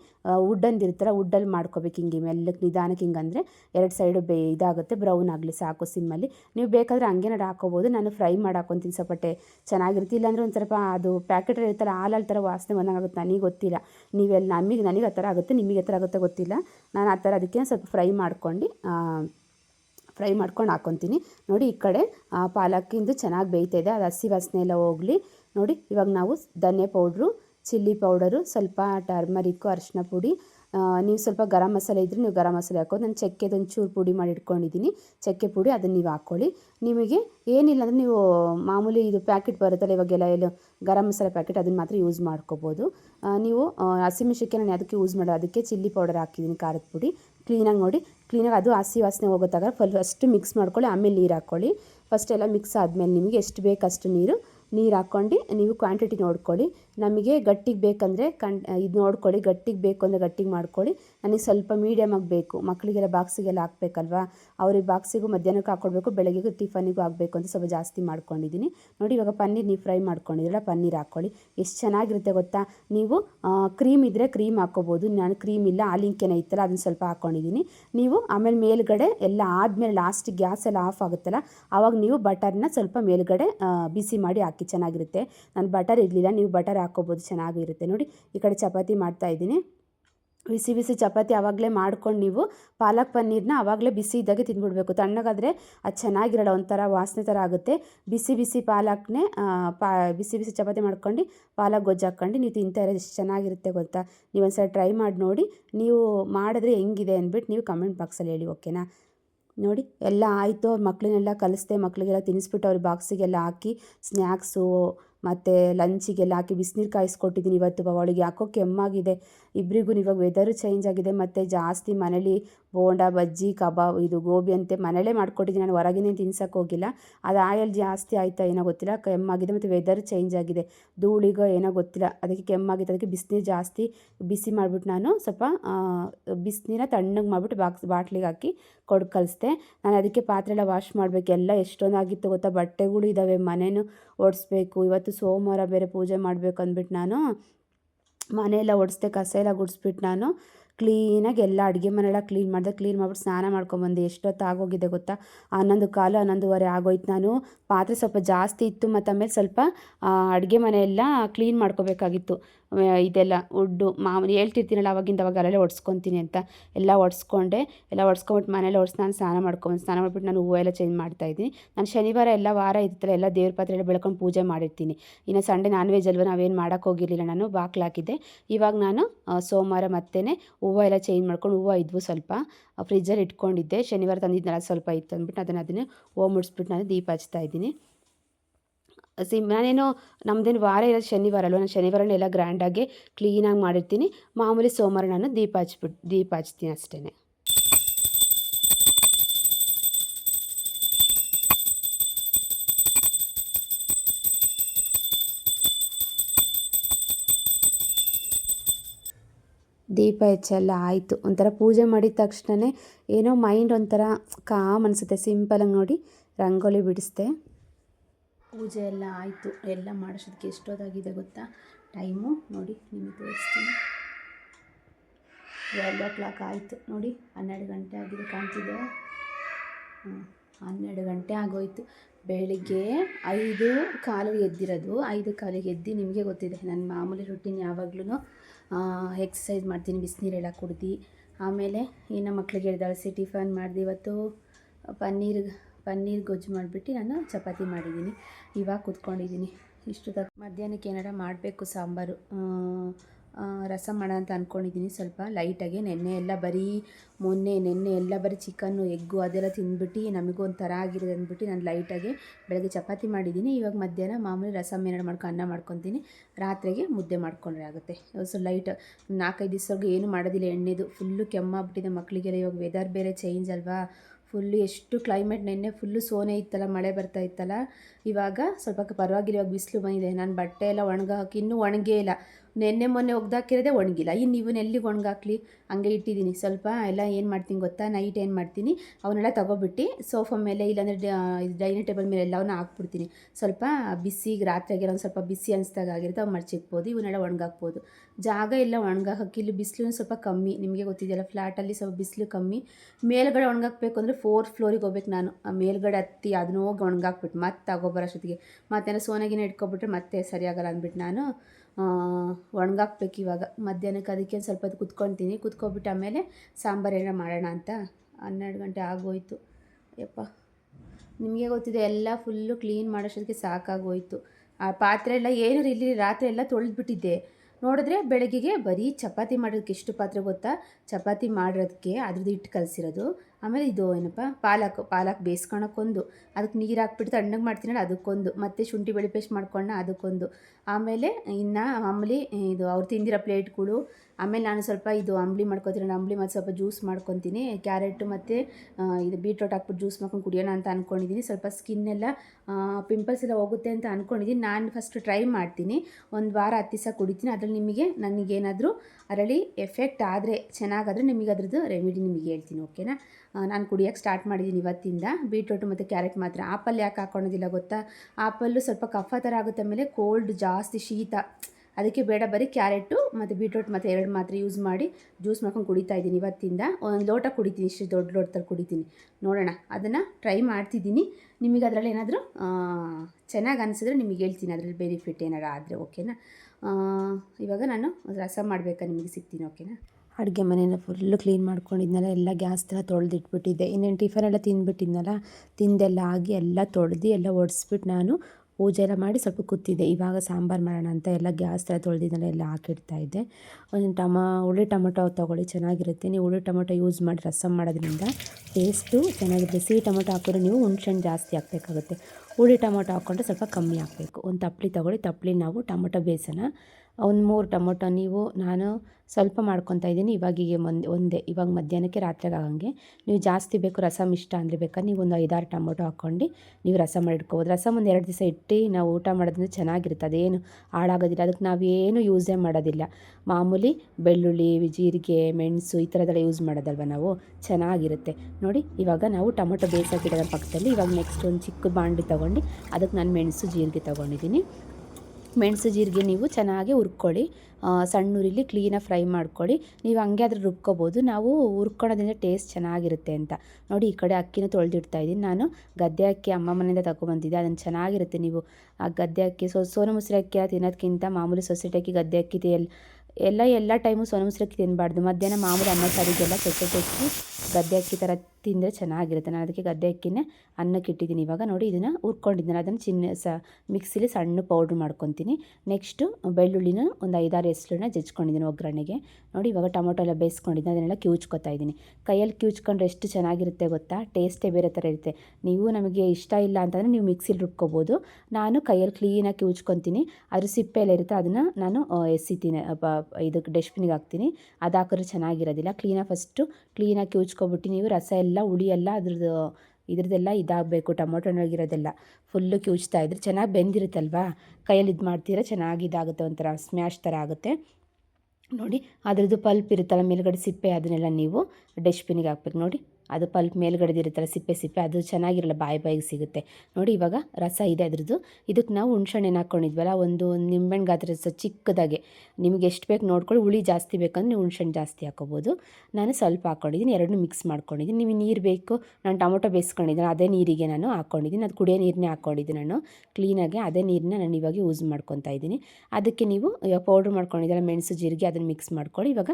ವುಡ್ಡಂದು ಇರುತ್ತಲ್ಲ ವುಡ್ಡಲ್ಲಿ ಮಾಡ್ಕೋಬೇಕು ಹಿಂಗೆ ಮೆಲ್ಲಕ್ಕೆ ನಿಧಾನಕ್ಕೆ ಹಿಂಗಂದರೆ ಎರಡು ಸೈಡು ಬೇ ಇದಾಗುತ್ತೆ, ಬ್ರೌನ್ ಆಗಲಿ ಸಾಕು ಸಿಮ್ಮಲ್ಲಿ. ನೀವು ಬೇಕಾದರೆ ಹಂಗೇನಾರು ಹಾಕೋಬೋದು. ನಾನು ಫ್ರೈ ಮಾಡಿ ಹಾಕೊತೀನಿ ಸ್ವಲ್ಪ ಟೇ ಚೆನ್ನಾಗಿರುತ್ತೆ. ಇಲ್ಲಾಂದರೆ ಒಂದು ಸ್ವಲ್ಪ ಅದು ಪ್ಯಾಕೆಟ್ ಇರುತ್ತಲ್ಲ, ಹಾಲಲ್ಲಿ ಥರ ವಾಸನೆ ಬಂದಂಗಾಗುತ್ತೆ ನನಗೆ ಗೊತ್ತಿಲ್ಲ. ನೀವೆಲ್ಲ ನಮಗೆ, ನನಗೆ ಆ ಥರ ಆಗುತ್ತೆ, ನಿಮಗೆ ಆ ಥರ ಆಗುತ್ತೆ ಗೊತ್ತಿಲ್ಲ. ನಾನು ಆ ಥರ ಅದಕ್ಕೆ ಸ್ವಲ್ಪ ಫ್ರೈ ಮಾಡ್ಕೊಂಡು ಫ್ರೈ ಮಾಡ್ಕೊಂಡು ಹಾಕ್ಕೊತೀನಿ ನೋಡಿ ಈ ಕಡೆ ಪಾಲಕ್ಕಿಂದು ಚೆನ್ನಾಗಿ ಬೇಯ್ತಾ ಇದೆ. ಅದು ಹಸಿ ವಾಸನೆ ಎಲ್ಲ ಹೋಗಲಿ. ನೋಡಿ ಇವಾಗ ನಾವು ಧನಿಯಾ ಪೌಡ್ರು, ಚಿಲ್ಲಿ ಪೌಡರು, ಸ್ವಲ್ಪ ಟರ್ಮರಿಕ್ಕು ಅರಿಶಿನ ಪುಡಿ ನೀವು ಸ್ವಲ್ಪ ಗರಂ ಮಸಾಲೆ ಇದ್ದರೆ ನೀವು ಗರಂ ಮಸಾಲೆ ಹಾಕೋದು ನಾನು ಚಕ್ಕೆದೊಂದು ಚೂರು ಪುಡಿ ಮಾಡಿ ಇಟ್ಕೊಂಡಿದ್ದೀನಿ. ಚಕ್ಕೆ ಪುಡಿ ಅದನ್ನು ನೀವು ಹಾಕ್ಕೊಳ್ಳಿ. ನಿಮಗೆ ಏನಿಲ್ಲ ಅಂದರೆ ನೀವು ಮಾಮೂಲಿ ಇದು ಪ್ಯಾಕೆಟ್ ಬರುತ್ತಲ್ಲ, ಇವಾಗೆಲ್ಲ ಎಲ್ಲೋ ಗರಂ ಮಸಾಲೆ ಪ್ಯಾಕೆಟ್ ಅದನ್ನು ಮಾತ್ರ ಯೂಸ್ ಮಾಡ್ಕೋಬೋದು. ನೀವು ಹಸಿಮೆಣ್ಸಿನ್ಕಾಯಿ ನಾನು ಅದಕ್ಕೆ ಯೂಸ್ ಮಾಡೋ ಅದಕ್ಕೆ ಚಿಲ್ಲಿ ಪೌಡರ್ ಹಾಕಿದ್ದೀನಿ, ಖಾರದ ಪುಡಿ. ಕ್ಲೀನಾಗಿ ನೋಡಿ. ಕ್ಲೀನಾಗಿ ಅದು ಹಸಿ ವಾಸನೆ ಹೋಗೋತ್ತಾಗ ಫಸ್ಟ್ ಮಿಕ್ಸ್ ಮಾಡ್ಕೊಳ್ಳಿ, ಆಮೇಲೆ ನೀರು ಹಾಕ್ಕೊಳ್ಳಿ. ಫಸ್ಟ್ ಎಲ್ಲ ಮಿಕ್ಸ್ ಆದಮೇಲೆ ನಿಮಗೆ ಎಷ್ಟು ಬೇಕಷ್ಟು ನೀರು ನೀರು ಹಾಕ್ಕೊಂಡು ನೀವು ಕ್ವಾಂಟಿಟಿ ನೋಡ್ಕೊಳ್ಳಿ. ನಮಗೆ ಗಟ್ಟಿಗೆ ಬೇಕಂದರೆ ಕಣ್, ಇದು ನೋಡ್ಕೊಳ್ಳಿ, ಗಟ್ಟಿಗೆ ಬೇಕು ಅಂದರೆ ಗಟ್ಟಿಗೆ ಮಾಡ್ಕೊಳ್ಳಿ. ನನಗೆ ಸ್ವಲ್ಪ ಮೀಡಿಯಮಾಗಿ ಬೇಕು. ಮಕ್ಕಳಿಗೆಲ್ಲ ಬಾಕ್ಸಿಗೆಲ್ಲ ಹಾಕ್ಬೇಕಲ್ವಾ? ಅವ್ರಿಗೆ ಬಾಕ್ಸಿಗೂ ಮಧ್ಯಾಹ್ನಕ್ಕೆ ಹಾಕ್ಕೊಡ್ಬೇಕು ಬೆಳಗ್ಗೆಗೂ ಟಿಫನಿಗೂ ಆಗಬೇಕು ಅಂತ ಸ್ವಲ್ಪ ಜಾಸ್ತಿ ಮಾಡ್ಕೊಂಡಿದ್ದೀನಿ ನೋಡಿ ಇವಾಗ ಪನ್ನೀರ್ ನೀವು ಫ್ರೈ ಮಾಡ್ಕೊಂಡಿದ್ದೀರಲ್ಲ ಪನ್ನೀರ್ ಹಾಕ್ಕೊಳ್ಳಿ. ಎಷ್ಟು ಚೆನ್ನಾಗಿರುತ್ತೆ ಗೊತ್ತಾ? ನೀವು ಕ್ರೀಮ್ ಇದ್ದರೆ ಕ್ರೀಮ್ ಹಾಕ್ಕೋಬೋದು. ನಾನು ಕ್ರೀಮ್ ಇಲ್ಲ ಆಲಿಂಕೆನ ಇತ್ತಲ್ಲ ಅದನ್ನು ಸ್ವಲ್ಪ ಹಾಕ್ಕೊಂಡಿದ್ದೀನಿ ನೀವು ಆಮೇಲೆ ಮೇಲ್ಗಡೆ ಎಲ್ಲ ಆದಮೇಲೆ ಲಾಸ್ಟ್ ಗ್ಯಾಸ್ ಎಲ್ಲ ಆಫ್ ಆಗುತ್ತಲ್ಲ ಆವಾಗ ನೀವು ಬಟರ್ನ ಸ್ವಲ್ಪ ಮೇಲ್ಗಡೆ ಬಿಸಿ ಮಾಡಿ ಹಾಕಿ ಚೆನ್ನಾಗಿರುತ್ತೆ. ನಾನು ಬಟರ್ ಇರಲಿಲ್ಲ ನೀವು ಬಟರ್ ಹಾಕ್ಕೋಬೋದು, ಚೆನ್ನಾಗಿರುತ್ತೆ. ನೋಡಿ, ಈ ಕಡೆ ಚಪಾತಿ ಮಾಡ್ತಾ ಇದ್ದೀನಿ. ಬಿಸಿ ಬಿಸಿ ಚಪಾತಿ ಆವಾಗಲೇ ಮಾಡ್ಕೊಂಡು ನೀವು ಪಾಲಕ್ ಪನ್ನೀರ್ನ ಆವಾಗಲೇ ಬಿಸಿ ಇದ್ದಾಗೆ ತಿಂದ್ಬಿಡ್ಬೇಕು. ತಣ್ಣಗಾದರೆ ಅದು ಚೆನ್ನಾಗಿರಲ್ಲ, ಒಂಥರ ವಾಸನೆ ಥರ ಆಗುತ್ತೆ. ಬಿಸಿ ಬಿಸಿ ಪಾಲಕ್ನೇ ಪಾ, ಬಿಸಿ ಬಿಸಿ ಚಪಾತಿ ಮಾಡ್ಕೊಂಡು ಪಾಲಕ್ ಗೊಜ್ಜು ಹಾಕ್ಕೊಂಡು ನೀವು ತಿಂತಾ ಇರೋದು ಎಷ್ಟು ಚೆನ್ನಾಗಿರುತ್ತೆ ಗೊತ್ತಾ? ನೀವು ಒಂದ್ಸಲ ಟ್ರೈ ಮಾಡಿ ನೋಡಿ. ನೀವು ಮಾಡಿದ್ರೆ ಹೆಂಗಿದೆ ಅಂದ್ಬಿಟ್ಟು ನೀವು ಕಮೆಂಟ್ ಬಾಕ್ಸಲ್ಲಿ ಹೇಳಿ, ಓಕೆನಾ? ನೋಡಿ, ಎಲ್ಲ ಆಯಿತು. ಅವ್ರ ಮಕ್ಕಳನ್ನೆಲ್ಲ ಕಲಿಸ್ದೆ ಮಕ್ಕಳಿಗೆಲ್ಲ ತಿನ್ನಿಸ್ಬಿಟ್ಟು ಅವ್ರ ಬಾಕ್ಸಿಗೆಲ್ಲ ಹಾಕಿ, ಸ್ನ್ಯಾಕ್ಸು ಮತ್ತು ಲಂಚಿಗೆಲ್ಲ ಹಾಕಿ, ಬಿಸಿನೀರು ಕಾಯಿಸ್ಕೊಟ್ಟಿದ್ದೀನಿ ಇವತ್ತು. ಅವಳಿಗೆ ಯಾಕೋ ಕೆಮ್ಮಾಗಿದೆ. ಇಬ್ಬರಿಗೂ ಇವಾಗ ವೆದರು ಚೇಂಜ್ ಆಗಿದೆ. ಮತ್ತು ಜಾಸ್ತಿ ಮನೇಲಿ ಬೋಂಡ, ಬಜ್ಜಿ, ಕಬಾಬ್ ಇದು ಗೋಬಿ ಅಂತೆ ಮನೇಲೇ ಮಾಡ್ಕೊಟ್ಟಿದ್ದೀನಿ. ನಾನು ಹೊರಗಿನೇ ತಿನ್ಸಕ್ಕೆ ಹೋಗಿಲ್ಲ. ಅದು ಆಯಲ್ ಜಾಸ್ತಿ ಆಯ್ತಾ ಏನೋ ಗೊತ್ತಿಲ್ಲ. ಕೆಮ್ಮಾಗಿದೆ ಮತ್ತು ವೆದರ್ ಚೇಂಜ್ ಆಗಿದೆ. ಧೂಳಿಗೋ ಏನೋ ಗೊತ್ತಿಲ್ಲ. ಅದಕ್ಕೆ ಕೆಮ್ಮಾಗಿದೆ. ಅದಕ್ಕೆ ಬಿಸಿನೀರು ಜಾಸ್ತಿ. ಬಿಸಿ ಮಾಡಿಬಿಟ್ಟು ನಾನು ಸ್ವಲ್ಪ ಬಿಸಿನೀರ ತಣ್ಣಗೆ ಮಾಡಿಬಿಟ್ಟು ಬಾಕ್ಸ್, ಬಾಟ್ಲಿಗೆ ಹಾಕಿ ಕೊಡ್ ಕಳಿಸ್ದೆ ನಾನು ಅದಕ್ಕೆ ಪಾತ್ರೆ ಎಲ್ಲ ವಾಶ್ ಮಾಡಬೇಕು. ಎಲ್ಲ ಎಷ್ಟೊಂದಾಗಿತ್ತು ಗೊತ್ತಾ? ಬಟ್ಟೆಗಳು ಇದ್ದಾವೆ ಮನೇನು ಒಡಿಸ್ಬೇಕು. ಇವತ್ತು ಸೋಮವಾರ ಬೇರೆ ಪೂಜೆ ಮಾಡಬೇಕು ಅಂದ್ಬಿಟ್ಟು ನಾನು ಮನೆಯೆಲ್ಲ ಒಡಿಸ್ದೆ, ಕಸ ಎಲ್ಲ ಗುಡಿಸ್ಬಿಟ್ಟು ನಾನು ಕ್ಲೀನಾಗಿ ಎಲ್ಲ ಅಡುಗೆ ಮನೆಯೆಲ್ಲ ಕ್ಲೀನ್ ಮಾಡಿದೆ, ಕ್ಲೀನ್ ಮಾಡಿಬಿಟ್ಟು ಸ್ನಾನ ಮಾಡ್ಕೊಂಬಂದು ಎಷ್ಟೊತ್ತು ಆಗೋಗಿದೆ ಗೊತ್ತಾ? ಹನ್ನೊಂದು ಕಾಲು ಹನ್ನೊಂದುವರೆ ಆಗೋಯ್ತು ನಾನು. ಪಾತ್ರೆ ಸ್ವಲ್ಪ ಜಾಸ್ತಿ ಇತ್ತು ಮತ್ತು ಆಮೇಲೆ ಸ್ವಲ್ಪ ಅಡುಗೆ ಮನೆಯೆಲ್ಲ ಕ್ಲೀನ್ ಮಾಡ್ಕೋಬೇಕಾಗಿತ್ತು. ಇದೆಲ್ಲ ವುಡ್ಡು ಮಾಮೂಲಿ ಹೇಳ್ತಿರ್ತೀನಲ್ಲ ಅವಾಗಿಂದ ಅವಾಗ ಅಲ್ಲೆಲ್ಲ ಒಡ್ಸ್ಕೊತೀನಿ ಅಂತ. ಎಲ್ಲ ಒಡ್ಸ್ಕೊಂಡೆ, ಎಲ್ಲ ಒಡ್ಸ್ಕೊಂಬಿಟ್ಟು ಮನೇಲಿ ಒಡ್ಸಿ ನಾನು ಸ್ನಾನ ಮಾಡ್ಕೊಂಬಂದು, ಸ್ನಾನ ಮಾಡ್ಬಿಟ್ಟು ನಾನು ಹೂವು ಎಲ್ಲ ಚೇಂಜ್ ಮಾಡ್ತಾಯಿದ್ದೀನಿ ನಾನು ಶನಿವಾರ ಎಲ್ಲ ವಾರ ಇರ್ತಲ್ಲ ಎಲ್ಲ ದೇವ್ರ ಪಾತ್ರೆ ಎಲ್ಲ ಬೆಳ್ಕೊಂಡು ಪೂಜೆ ಮಾಡಿರ್ತೀನಿ. ಇನ್ನು ಸಂಡೇ ನಾನ್ ವೆಜ್ ಅಲ್ವ, ನಾವೇನು ಮಾಡೋಕ್ಕೆ ಹೋಗಿರಲಿಲ್ಲ ನಾನು ಬಾಕ್ಲಾಕಿದ್ದೆ ಇವಾಗ ನಾನು ಸೋಮವಾರ ಮತ್ತೇ ಹೂವು ಎಲ್ಲ ಚೇಂಜ್ ಮಾಡ್ಕೊಂಡು ಹೂವು ಇದ್ವು ಸ್ವಲ್ಪ ಫ್ರಿಜ್ಜಲ್ಲಿ ಇಟ್ಕೊಂಡಿದ್ದೆ. ಶನಿವಾರ ತಂದಿದ್ನಲ್ಲ ಸ್ವಲ್ಪ ಇತ್ತು ಅಂದ್ಬಿಟ್ಟು ಅದನ್ನು ಅದನ್ನು ಹೂವು ಮುಡಿಸ್ಬಿಟ್ಟು ನಾನು ದೀಪ ಹಚ್ತಾ ಇದ್ದೀನಿ. ಸಿಮ್ ನಾನೇನು ನಮ್ಮದೇನು ವಾರ ಇರೋದು ಶನಿವಾರ ಅಲ್ವ? ನಾನು ಶನಿವಾರನೇ ಎಲ್ಲ ಗ್ರ್ಯಾಂಡಾಗಿ ಕ್ಲೀನಾಗಿ ಮಾಡಿರ್ತೀನಿ. ಮಾಮೂಲಿ ಸೋಮವಾರ ನಾನು ದೀಪ ಹಚ್ಬಿಟ್ಟು ದೀಪ ಹಚ್ತೀನಿ ಅಷ್ಟೇ ದೀಪ ಹೆಚ್ಚೆಲ್ಲ ಆಯಿತು. ಒಂಥರ ಪೂಜೆ ಮಾಡಿದ ತಕ್ಷಣವೇ ಏನೋ ಮೈಂಡ್ ಒಂಥರ ಕಾಮ್ ಅನಿಸುತ್ತೆ. ಸಿಂಪಲಾಗಿ ನೋಡಿ ರಂಗೋಲಿ ಬಿಡಿಸ್ದೆ. ಪೂಜೆ ಎಲ್ಲ ಆಯಿತು. ಎಲ್ಲ ಮಾಡಿಸೋದಕ್ಕೆ ಎಷ್ಟೊತ್ತಾಗಿದೆ ಗೊತ್ತಾ? ಟೈಮು ನೋಡಿ ನಿಮಗೆ ತೋರಿಸ್ತೀನಿ. ಟ್ವೆಲ್ ಓ ಕ್ಲಾಕ್ ಆಯಿತು. ನೋಡಿ ಹನ್ನೆರಡು ಗಂಟೆ ಆಗಿದೆ ಕಾಣ್ತಿದೆ. ಹನ್ನೆರಡು ಗಂಟೆ ಆಗೋಯ್ತು. ಬೆಳಿಗ್ಗೆ ಐದು ಕಾಲಿಗೆ ಎದ್ದಿರೋದು. ಐದು ಕಾಲಿಗೆ ಎದ್ದು ನಿಮಗೆ ಗೊತ್ತಿದೆ, ನನ್ನ ಮಾಮೂಲಿ ರುಟೀನ್ ಯಾವಾಗ್ಲೂ ಎಕ್ಸಸೈಸ್ ಮಾಡ್ತೀನಿ, ಬಿಸಿನೀರೆಲ್ಲ ಕುಡ್ದು. ಆಮೇಲೆ ಇನ್ನು ಮಕ್ಕಳಿಗೆ ಎಳ್ದಳಿಸಿ ಟಿಫನ್ ಮಾಡಿದೆ. ಇವತ್ತು ಪನ್ನೀರ್ ಪನ್ನೀರ್ ಗೊಜ್ಜು ಮಾಡಿಬಿಟ್ಟು ನಾನು ಚಪಾತಿ ಮಾಡಿದ್ದೀನಿ. ಇವಾಗ ಕುತ್ಕೊಂಡಿದ್ದೀನಿ. ಇಷ್ಟು ತಕ್ಕ ಮಧ್ಯಾಹ್ನಕ್ಕೆ ಏನಾರ ಮಾಡಬೇಕು ಸಾಂಬಾರು. ರಸ ಮಾಡೋಣ ಅಂತ ಅಂದ್ಕೊಂಡಿದ್ದೀನಿ ಸ್ವಲ್ಪ. ಲೈಟಾಗಿ ನೆನ್ನೆ ಎಲ್ಲ ಬರೀ ಮೊನ್ನೆ, ನೆನ್ನೆ ಎಲ್ಲ ಬರೀ ಚಿಕನ್ನು, ಎಗ್ಗು ಅದೆಲ್ಲ ತಿಂದ್ಬಿಟ್ಟು ನಮಗೂ ಒಂಥರ ಆಗಿರೋದು ಅಂದ್ಬಿಟ್ಟು ನಾನು ಲೈಟಾಗಿ ಬೆಳಗ್ಗೆ ಚಪಾತಿ ಮಾಡಿದ್ದೀನಿ. ಇವಾಗ ಮಧ್ಯಾಹ್ನ ಮಾಮೂಲಿ ರಸಮ್ ಏನಾರು ಮಾಡ್ಕೊಂಡು ಅನ್ನ ಮಾಡ್ಕೊತೀನಿ. ರಾತ್ರಿಗೆ ಮುದ್ದೆ ಮಾಡ್ಕೊಂಡ್ರೆ ಆಗುತ್ತೆ. ಸೊ ಲೈಟ್ ನಾಲ್ಕೈದು ದಿವಸವರೆಗೂ ಏನು ಮಾಡೋದಿಲ್ಲ. ಎಣ್ಣೆದು ಫುಲ್ಲು ಕೆಮ್ಮಾಗ್ಬಿಟ್ಟಿದೆ ಮಕ್ಕಳಿಗೆಲ್ಲ. ಇವಾಗ ವೆದರ್ ಬೇರೆ ಚೇಂಜ್ ಅಲ್ವಾ? ಫುಲ್ಲು ಎಷ್ಟು ಕ್ಲೈಮೇಟ್ ನೆನ್ನೆ ಫುಲ್ಲು ಸೋನೆ ಇತ್ತಲ್ಲ, ಮಳೆ ಬರ್ತಾ ಇತ್ತಲ್ಲ. ಇವಾಗ ಸ್ವಲ್ಪ ಪರವಾಗಿಲ್ಲ, ಇವಾಗ ಬಿಸಿಲು ಬಂದಿದೆ. ನಾನು ಬಟ್ಟೆ ಎಲ್ಲ ಒಣಗಾಕಿ, ಇನ್ನೂ ಒಣಗೇ ಇಲ್ಲ. ನೆನ್ನೆ ಮೊನ್ನೆ ಒಗ್ದಾಕಿರೋದೇ ಒಣಗಿಲ್ಲ. ಇನ್ನು ಇವನ್ನ ಎಲ್ಲಿಗೆ ಒಣಗಾಕ್ಲಿ. ಹಂಗೆ ಇಟ್ಟಿದ್ದೀನಿ. ಸ್ವಲ್ಪ ಎಲ್ಲ ಏನು ಮಾಡ್ತೀನಿ ಗೊತ್ತಾ? ನೈಟ್ ಏನು ಮಾಡ್ತೀನಿ? ಅವನ್ನೆಲ್ಲ ತೊಗೊಬಿಟ್ಟು ಸೋಫಾ ಮೇಲೆ ಇಲ್ಲಾಂದರೆ ಡೈನಿಂಗ್ ಟೇಬಲ್ ಮೇಲೆ ಎಲ್ಲವನ್ನ ಹಾಕ್ಬಿಡ್ತೀನಿ. ಸ್ವಲ್ಪ ಬಿಸಿಗೆ ಆಗಿರೋ ಒಂದು ಸ್ವಲ್ಪ ಬಿಸಿ ಅನಿಸ್ದಾಗ ಆಗಿರುತ್ತೆ, ಅವು ಮರ್ಚಿಕ್ಬೋದು ಇವನ್ನೆಲ್ಲ ಒಣಗಾಕ್ಬೋದು. ಜಾಗ ಎಲ್ಲ ಒಣಗಾಕಕ್ಕೆ ಇಲ್ಲಿ ಬಿಸಿಲು ಸ್ವಲ್ಪ ಕಮ್ಮಿ. ನಿಮಗೆ ಗೊತ್ತಿದೆಯಲ್ಲ ಫ್ಲ್ಯಾಟಲ್ಲಿ ಸ್ವಲ್ಪ ಬಿಸಿಲು ಕಮ್ಮಿ. ಮೇಲ್ಗಡೆ ಒಣಗಾಕಬೇಕು ಅಂದರೆ ಫೋರ್ತ್ ಫ್ಲೋರಿಗೆ ಹೋಗ್ಬೇಕು ನಾನು. ಮೇಲ್ಗಡೆ ಹತ್ತಿ ಅದನ್ನ ಹೋಗಿ ಒಣಗಾಕ್ಬಿಟ್ಟು ಮತ್ತೆ ತಗೊಬರೋಷ್ಟೊತ್ತಿಗೆ ಮತ್ತೇನೋ ಸೋನಾಗಿನ ಇಟ್ಕೊಬಿಟ್ರೆ ಮತ್ತೆ ಸರಿಯಾಗಲ್ಲ ಅಂದ್ಬಿಟ್ಟು ನಾನು ಒಣಗಾಕ್ಬೇಕು ಇವಾಗ. ಮಧ್ಯಾಹ್ನಕ್ಕೆ ಅದಕ್ಕೆ ಸ್ವಲ್ಪ ಹೊತ್ತು ಕುತ್ಕೊತೀನಿ. ಕುತ್ಕೊಬಿಟ್ಟು ಆಮೇಲೆ ಸಾಂಬಾರು ಏನಾರ ಮಾಡೋಣ ಅಂತ ಹನ್ನೆರಡು ಗಂಟೆ ಆಗೋಯ್ತು. ಯಪ್ಪ. ನಿಮಗೆ ಗೊತ್ತಿದೆ, ಎಲ್ಲ ಫುಲ್ಲು ಕ್ಲೀನ್ ಮಾಡೋಷ್ಟೊತ್ತಿಗೆ ಸಾಕಾಗೋಯ್ತು. ಆ ಪಾತ್ರೆ ಎಲ್ಲ ಏನು ಇಲ್ಲಿ ರಾತ್ರಿ ಎಲ್ಲ ತೊಳೆದ್ಬಿಟ್ಟಿದ್ದೆ. ನೋಡಿದ್ರೆ ಬೆಳಗ್ಗೆಗೆ ಬರೀ ಚಪಾತಿ ಮಾಡೋದಕ್ಕೆ ಎಷ್ಟು ಪಾತ್ರೆ ಗೊತ್ತಾ? ಚಪಾತಿ ಮಾಡೋದಕ್ಕೆ ಅದ್ರದ್ದು ಹಿಟ್ಟು ಕಲಸಿರೋದು. ಆಮೇಲೆ ಇದು ಏನಪ್ಪ, ಪಾಲಕ್ ಪಾಲಕ್ ಬೇಯಿಸ್ಕೊಳಕ್ಕೊಂದು. ಅದಕ್ಕೆ ನೀರು ಹಾಕ್ಬಿಟ್ಟು ತಣ್ಣಗೆ ಮಾಡ್ತೀನಲ್ಲ ಅದಕ್ಕೊಂದು. ಮತ್ತು ಶುಂಠಿ ಬೆಳೆ ಪೇಸ್ಟ್ ಮಾಡ್ಕೊಂಡು ಅದಕ್ಕೊಂದು. ಆಮೇಲೆ ಇನ್ನು ಮಾಮೂಲಿ ಇದು ಅವ್ರು ತಿಂದಿರೋ ಪ್ಲೇಟ್ಗಳು ಆಮೇಲೆ ನಾನು ಸ್ವಲ್ಪ ಇದು ಅಂಬ್ಲಿ ಮಾಡ್ಕೊತೀನಿ. ಅಂಬ್ಲಿ ಮತ್ತು ಸ್ವಲ್ಪ ಜ್ಯೂಸ್ ಮಾಡ್ಕೊತೀನಿ. ಕ್ಯಾರೆಟ್ ಮತ್ತು ಇದು ಬೀಟ್ರೋಟ್ ಹಾಕ್ಬಿಟ್ಟು ಜ್ಯೂಸ್ ಮಾಡ್ಕೊಂಡು ಕುಡಿಯೋಣ ಅಂತ ಅಂದ್ಕೊಂಡಿದ್ದೀನಿ ಸ್ವಲ್ಪ ಸ್ಕಿನ್ನೆಲ್ಲ ಪಿಂಪಲ್ಸ್ ಎಲ್ಲ ಹೋಗುತ್ತೆ ಅಂತ ಅಂದ್ಕೊಂಡಿದ್ದೀನಿ ನಾನು ಫಸ್ಟ್ ಟ್ರೈ ಮಾಡ್ತೀನಿ. ಒಂದು ವಾರ ಹತ್ತು ದಿವಸ ಕುಡಿತೀನಿ. ಅದ್ರಲ್ಲಿ ನಿಮಗೆ, ನನಗೇನಾದರೂ ಅದರಲ್ಲಿ ಎಫೆಕ್ಟ್ ಆದರೆ, ಚೆನ್ನಾಗಾದರೆ ನಿಮಗೆ ಅದ್ರದ್ದು ರೆಮಿಡಿ ನಿಮಗೆ ಹೇಳ್ತೀನಿ ಓಕೆನಾ ನಾನು ಕುಡಿಯೋಕ್ಕೆ ಸ್ಟಾರ್ಟ್ ಮಾಡಿದ್ದೀನಿ ಇವತ್ತಿಂದ. ಬೀಟ್ರೋಟು ಮತ್ತು ಕ್ಯಾರೆಟ್ ಮಾತ್ರ. ಆಪಲ್ ಯಾಕೆ ಹಾಕ್ಕೊಳೋದಿಲ್ಲ ಗೊತ್ತಾ? ಆಪಲ್ಲು ಸ್ವಲ್ಪ ಕಫ ಥರ ಆಗುತ್ತೆ. ಆಮೇಲೆ ಕೋಲ್ಡ್ ಜಾಸ್ತಿ ಶೀತ. ಅದಕ್ಕೆ ಬೇಡ, ಬರೀ ಕ್ಯಾರೆಟು ಮತ್ತು ಬೀಟ್ರೋಟ್ ಮತ್ತು ಎರಡು ಮಾತ್ರ ಯೂಸ್ ಮಾಡಿ ಜ್ಯೂಸ್ ಮಾಡ್ಕೊಂಡು ಕುಡಿತಾ ಇದ್ದೀನಿ ಇವತ್ತಿಂದ. ಒಂದು ಲೋಟ ಕುಡಿತೀನಿ, ಇಷ್ಟು ದೊಡ್ಡ ಲೋಟದಲ್ಲಿ ಕುಡಿತೀನಿ. ನೋಡೋಣ, ಅದನ್ನು ಟ್ರೈ ಮಾಡ್ತಿದ್ದೀನಿ. ನಿಮಗೆ ಅದರಲ್ಲಿ ಏನಾದರೂ ಚೆನ್ನಾಗಿ ಅನಿಸಿದ್ರೆ ನಿಮಗೆ ಹೇಳ್ತೀನಿ ಅದರಲ್ಲಿ ಬೆನಿಫಿಟ್ ಏನಾರು ಆದರೆ, ಓಕೆನಾ? ಇವಾಗ ನಾನು ರಸ ಮಾಡಬೇಕಾ ನಿಮಗೆ ಸಿಗ್ತೀನಿ, ಓಕೆನಾ? ಅಡುಗೆ ಮನೇನ ಫುಲ್ಲು ಕ್ಲೀನ್ ಮಾಡ್ಕೊಂಡಿದ್ನಲ್ಲ, ಎಲ್ಲ ಗ್ಯಾಸ್ ಥರ ತೊಳೆದಿಟ್ಬಿಟ್ಟಿದ್ದೆ. ಇನ್ನೇನು ಟಿಫನ್ ಎಲ್ಲ ತಿಂದ್ಬಿಟ್ಟಿದ್ನಲ್ಲ, ತಿಂದೆಲ್ಲ ಆಗಿ ಎಲ್ಲ ತೊಳೆದು ಎಲ್ಲ ಒಡಿಸ್ಬಿಟ್ಟು ನಾನು ಪೂಜೆ ಎಲ್ಲ ಮಾಡಿ ಸ್ವಲ್ಪ ಕೂತಿದ್ದೆ. ಇವಾಗ ಸಾಂಬಾರು ಮಾಡೋಣ ಅಂತ ಎಲ್ಲ ಗ್ಯಾಸ್ ಥರ ತೊಳೆದಿದ್ದೆಲ್ಲ ಎಲ್ಲ ಹಾಕಿಡ್ತಾ ಇದ್ದೆ. ಒಂದು ಟಮಾ ಹುಳಿ ಟೊಮೊಟೊ ತೊಗೊಳ್ಳಿ, ಚೆನ್ನಾಗಿರುತ್ತೆ. ನೀವು ಹುಳಿ ಟೊಮೊಟೊ ಯೂಸ್ ಮಾಡಿ ರಸಮ್ ಮಾಡೋದ್ರಿಂದ ಟೇಸ್ಟು ಚೆನ್ನಾಗಿರುತ್ತೆ. ಸಿಹಿ ಟೊಮೊಟೊ ಹಾಕಿದ್ರೆ ನೀವು ಹುಣ್ಸೆಹಣ್ಣು ಜಾಸ್ತಿ ಹಾಕಬೇಕಾಗುತ್ತೆ. ಹುಳಿ ಟೊಮೊಟೊ ಹಾಕ್ಕೊಂಡ್ರೆ ಸ್ವಲ್ಪ ಕಮ್ಮಿ ಹಾಕಬೇಕು. ಒಂದು ತಪ್ಪಲಿ ತೊಗೊಳ್ಳಿ. ತಪ್ಪಲಿ ನಾವು ಟೊಮೊಟೊ ಬೇಯಿಸೋಣ ಒಂದು ಮೂರು ಟೊಮೊಟೊ ನೀವು, ನಾನು ಸ್ವಲ್ಪ ಮಾಡ್ಕೊತಾ ಇದ್ದೀನಿ, ಇವಾಗಿಗೆ ಒಂದು, ಒಂದೇ, ಇವಾಗ ಮಧ್ಯಾಹ್ನಕ್ಕೆ ರಾತ್ರಿಗೆ ಆಗಂಗೆ. ನೀವು ಜಾಸ್ತಿ ಬೇಕು ರಸಮ್ ಇಷ್ಟ ಅಂದರೆ ಬೇಕಾ? ನೀವು ಒಂದು ಐದಾರು ಟೊಮೊಟೊ ಹಾಕ್ಕೊಂಡು ನೀವು ರಸಮ್ ಮಾಡಿಟ್ಕೋಬೋದು ರಸಮ್ ಒಂದು ಎರಡು ದಿವಸ ಇಟ್ಟು ನಾವು ಊಟ ಮಾಡೋದ್ರಿಂದ ಚೆನ್ನಾಗಿರುತ್ತೆ. ಅದೇನು ಹಾಳಾಗೋದಿಲ್ಲ. ಅದಕ್ಕೆ ನಾವೇನು ಯೂಸೇ ಮಾಡೋದಿಲ್ಲ. ಮಾಮೂಲಿ ಬೆಳ್ಳುಳ್ಳಿ, ಜೀರಿಗೆ, ಮೆಣಸು ಈ ಥರದ್ದೆಲ್ಲ ಯೂಸ್ ಮಾಡೋದಲ್ವ ನಾವು? ಚೆನ್ನಾಗಿರುತ್ತೆ. ನೋಡಿ, ಇವಾಗ ನಾವು ಟೊಮೊಟೊ ಬೇಯಿಸೋಕ್ಕಿಡೋದ್ರ ಪಕ್ಕದಲ್ಲಿ ಇವಾಗ ನೆಕ್ಸ್ಟ್ ಒಂದು ಚಿಕ್ಕ ಬಾಂಡಿ ತೊಗೊಂಡು ಅದಕ್ಕೆ ನಾನು ಮೆಣಸು, ಜೀರಿಗೆ ತೊಗೊಂಡಿದ್ದೀನಿ. ಮೆಣಸು ಜೀರಿಗೆ ನೀವು ಚೆನ್ನಾಗಿ ಹುರ್ಕೊಳ್ಳಿ. ಸಣ್ಣ ಉರಿಲಿ ಕ್ಲೀನಾಗಿ ಫ್ರೈ ಮಾಡ್ಕೊಳ್ಳಿ. ನೀವು ಹಂಗೆ ಆದ್ರೆ ರುಬ್ಕೋಬೋದು. ನಾವು ಹುರ್ಕೊಳೋದ್ರಿಂದ ಟೇಸ್ಟ್ ಚೆನ್ನಾಗಿರುತ್ತೆ ಅಂತ. ನೋಡಿ, ಈ ಕಡೆ ಅಕ್ಕಿನ ತೊಳೆದಿಡ್ತಾ ಇದ್ದೀನಿ ನಾನು ಗದ್ದೆ ಅಕ್ಕಿ ಅಮ್ಮ ಮನೆಯಿಂದ ತಗೊಬಂದಿದ್ದೆ. ಅದನ್ನು ಚೆನ್ನಾಗಿರುತ್ತೆ ನೀವು. ಆ ಗದ್ದೆ ಅಕ್ಕಿ, ಸೊ, ಸೋನ ಮೊಸರು ಅಕ್ಕಿ ತಿನ್ನೋದಕ್ಕಿಂತ ಮಾಮೂಲಿ ಸೊಸೈಟಿ ಅಕ್ಕಿ, ಗದ್ದೆ ಅಕ್ಕಿ ಎಲ್ಲ ಎಲ್ಲ ಎಲ್ಲ ಟೈಮು ಸೋನ ಮೊಸರು ಅಕ್ಕಿ ತಿನ್ನಬಾರ್ದು ಮಧ್ಯಾಹ್ನ ಮಾಮೂಲಿ ಅನ್ನ ಸಾರಿಗೆಲ್ಲ ಸೊಸೈಟಿ ಅಕ್ಕಿ, ಗದ್ದೆ ಅಕ್ಕಿ ಥರ ತಿಂದರೆ ಚೆನ್ನಾಗಿರುತ್ತೆ. ನಾನು ಅದಕ್ಕೆ ಗದ್ದೆ ಅಕ್ಕಿನೇ ಅನ್ನಕ್ಕೆ ಇಟ್ಟಿದ್ದೀನಿ. ಇವಾಗ ನೋಡಿ ಇದನ್ನು ಹುರ್ಕೊಂಡಿದ್ದೀನಿ. ಅದನ್ನು ಚಿನ್ನ ಸ ಮಿಕ್ಸಿಲಿ ಸಣ್ಣ ಪೌಡ್ರ್ ಮಾಡ್ಕೊತೀನಿ. ನೆಕ್ಸ್ಟು ಬೆಳ್ಳುಳ್ಳಿನ ಒಂದು ಐದಾರು ಹೆಸ್ರನ್ನ ಜಜ್ಕೊಂಡಿದ್ದೀನಿ ಒಗ್ಗರಣೆಗೆ. ನೋಡಿ ಇವಾಗ ಟೊಮೊಟೊ ಎಲ್ಲ ಬೇಯಿಸ್ಕೊಂಡಿದ್ದೀನಿ. ಅದನ್ನೆಲ್ಲ ಕಿವುಚ್ಕೊತಾ ಇದ್ದೀನಿ. ಕೈಯಲ್ಲಿ ಕಿವುಚ್ಕೊಂಡ್ರೆ ಎಷ್ಟು ಚೆನ್ನಾಗಿರುತ್ತೆ ಗೊತ್ತಾ? ಟೇಸ್ಟೇ ಬೇರೆ ಥರ ಇರುತ್ತೆ. ನೀವು ನಮಗೆ ಇಷ್ಟ ಇಲ್ಲ ಅಂತಂದರೆ ನೀವು ಮಿಕ್ಸಿಲಿ ರುಬ್ಕೋಬೋದು. ನಾನು ಕೈಯಲ್ಲಿ ಕ್ಲೀನಾಗಿ ಕಿವುಚ್ಕೊತೀನಿ. ಅದ್ರ ಸಿಪ್ಪೆ ಎಲ್ಲ ಇರುತ್ತೆ. ಅದನ್ನು ನಾನು ಎಸಿತೀನಿ. ಇದಕ್ಕೆ ಡಸ್ಟ್ಬಿನ್ಗೆ ಹಾಕ್ತೀನಿ. ಅದು ಹಾಕಿದ್ರೆ ಚೆನ್ನಾಗಿರೋದಿಲ್ಲ ಕ್ಲೀನಾಗಿ ಫಸ್ಟು ಕ್ಲೀನಾಗಿ ಕಿವುಚ್ಕೊಬಿಟ್ಟು ನೀವು ರಸ ಎಲ್ಲ ಎಲ್ಲ ಅದ್ರದ್ದು ಇದ್ರದ್ದೆಲ್ಲ ಇದಾಗಬೇಕು ಟೊಮೊಟೊನಾಗಿರೋದೆಲ್ಲ ಫುಲ್ಲು ಕ್ಯೂಚ್ತಾ ಇದ್ರೆ ಚೆನ್ನಾಗಿ ಬೆಂದಿರುತ್ತಲ್ವಾ? ಕೈಯಲ್ಲಿ ಇದು ಮಾಡ್ತೀರಾ? ಚೆನ್ನಾಗಿ ಇದಾಗುತ್ತೆ ಒಂಥರ ಸ್ಮ್ಯಾಶ್ ಥರ ಆಗುತ್ತೆ. ನೋಡಿ, ಅದ್ರದ್ದು ಪಲ್ಪ್ ಇರುತ್ತಲ್ಲ ಮೇಲುಗಡೆ ಸಿಪ್ಪೆ ಅದನ್ನೆಲ್ಲ ನೀವು ಡಸ್ಟ್ಬಿನ್ನಿಗೆ ಹಾಕ್ಬೇಕು. ನೋಡಿ. ಅದು ಪಲ್ಪ್ ಮೇಲ್ಗಡೆದಿರುತ್ತಲ್ಲ, ಸಿಪ್ಪೆ ಸಿಪ್ಪೆ, ಅದು ಚೆನ್ನಾಗಿರಲ್ಲ, ಬಾಯಿ ಬಾಯಿಗೆ ಸಿಗುತ್ತೆ. ನೋಡಿ ಇವಾಗ ರಸ ಇದೆ ಅದ್ರದ್ದು. ಇದಕ್ಕೆ ನಾವು ಹುಣ್ಸೆಹಣ್ಣು ಹಾಕ್ಕೊಂಡಿದ್ವಲ್ಲ ಒಂದು ನಿಂಬೆಹಣ್ಣು ಗಾತ್ರ ಸಹ ಚಿಕ್ಕದಾಗೆ. ನಿಮಗೆ ಎಷ್ಟು ಬೇಕು ನೋಡ್ಕೊಳ್ಳಿ, ಹುಳಿ ಜಾಸ್ತಿ ಬೇಕಂದ್ರೆ ನೀವು ಹುಣ್ಸೆಹಣ್ಣು ಜಾಸ್ತಿ ಹಾಕೋಬೋದು. ನಾನು ಸ್ವಲ್ಪ ಹಾಕ್ಕೊಂಡಿದ್ದೀನಿ ಎರಡನ್ನೂ ಮಿಕ್ಸ್ ಮಾಡ್ಕೊಂಡಿದ್ದೀನಿ. ನೀವು ನೀರು ಬೇಕು, ನಾನು ಟೊಮೊಟೊ ಬೇಯಿಸ್ಕೊಂಡಿದ್ದೀನಿ, ಅದೇ ನೀರಿಗೆ ನಾನು ಹಾಕ್ಕೊಂಡಿದ್ದೀನಿ ಅದು ಕುಡಿಯೋ ನೀರನ್ನೇ ಹಾಕ್ಕೊಂಡಿದ್ದೀನಿ ನಾನು. ಕ್ಲೀನಾಗಿ ಅದೇ ನೀರನ್ನ ನಾನು ಇವಾಗ ಯೂಸ್ ಮಾಡ್ಕೊತಾ ಇದ್ದೀನಿ. ಅದಕ್ಕೆ ನೀವು ಪೌಡ್ರ್ ಮಾಡ್ಕೊಂಡಿದ್ದೀರ ಮೆಣಸು, ಜೀರಿಗೆ ಅದನ್ನು ಮಿಕ್ಸ್ ಮಾಡ್ಕೊಳ್ಳಿ. ಇವಾಗ